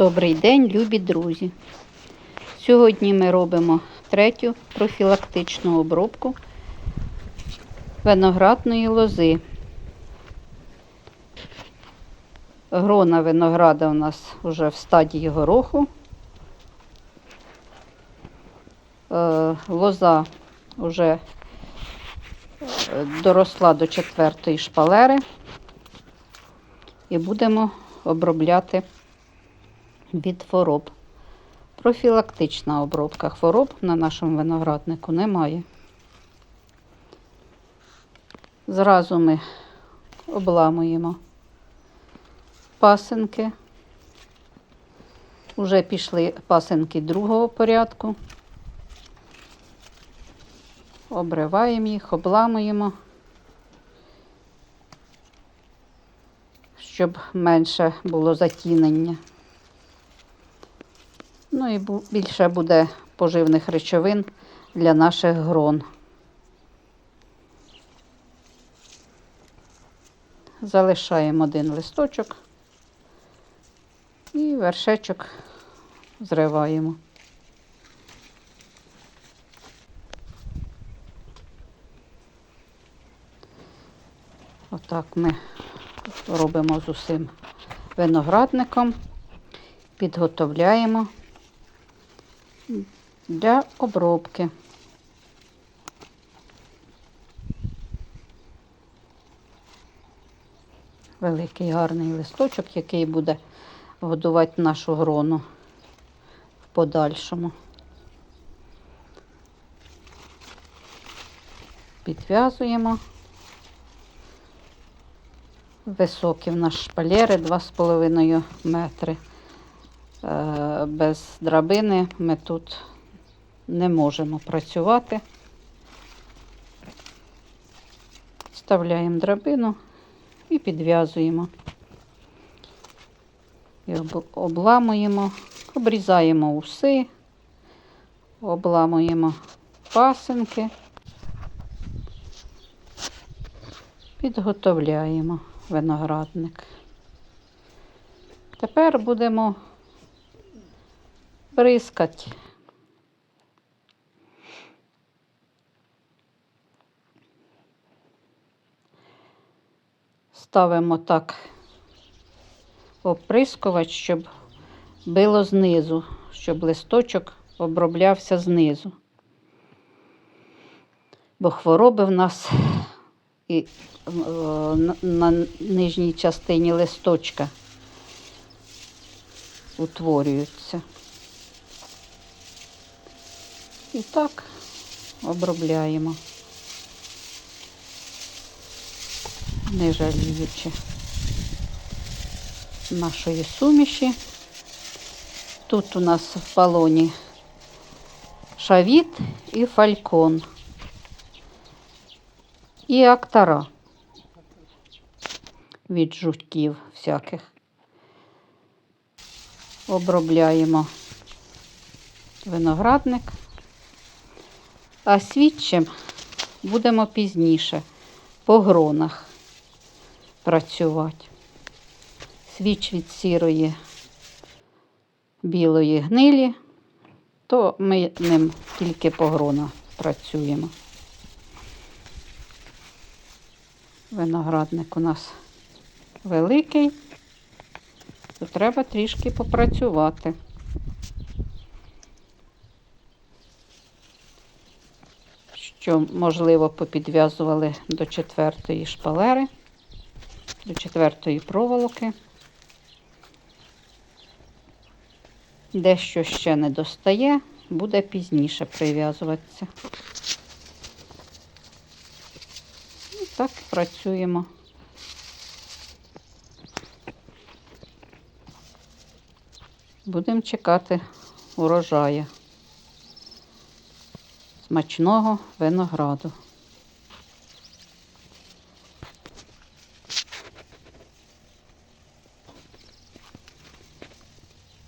Добрий день, любі друзі! Сьогодні ми робимо третю профілактичну обробку виноградної лози. Грона винограда у нас вже в стадії гороху. Е, Лоза вже е, доросла до четвертої шпалери і будемо обробляти від хвороб. Профілактична обробка хвороб на нашому винограднику немає. Зразу ми обламуємо пасинки. Уже пішли пасинки другого порядку. Обриваємо їх, обламуємо, щоб менше було затінення. Ну і більше буде поживних речовин для наших грон. Залишаємо один листочок і вершечок зриваємо. Отак ми робимо з усім виноградником, підготовляємо для обробки. Великий гарний листочок, який буде годувати нашу грону в подальшому. Підв'язуємо. Високі в нас шпалери 2,5 метри. Е, Без драбини ми тут не можемо працювати. Вставляємо драбину і підв'язуємо. І обламуємо, обрізаємо уси, обламуємо пасинки, підготовляємо виноградник. Тепер будемо бризкати. Ставимо так оприскувач, щоб било знизу, щоб листочок оброблявся знизу. Бо хвороби в нас і е, на нижній частині листочка утворюються. І так обробляємо, не жаліючи нашої суміші. Тут у нас в балоні шавіт і фалькон. І актара від жутків всяких. Обробляємо виноградник, а свідчим будемо пізніше по гронах працювати. Свіч від сірої білої гнилі, то ми ним тільки по гронах працюємо. Виноградник у нас великий, то треба трішки попрацювати. Що, можливо, попідв'язували до четвертої шпалери, до четвертої проволоки. Дещо ще не достає, буде пізніше прив'язуватися. І так працюємо. Будемо чекати урожаю смачного винограду.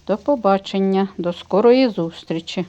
До побачення, до скорої зустрічі!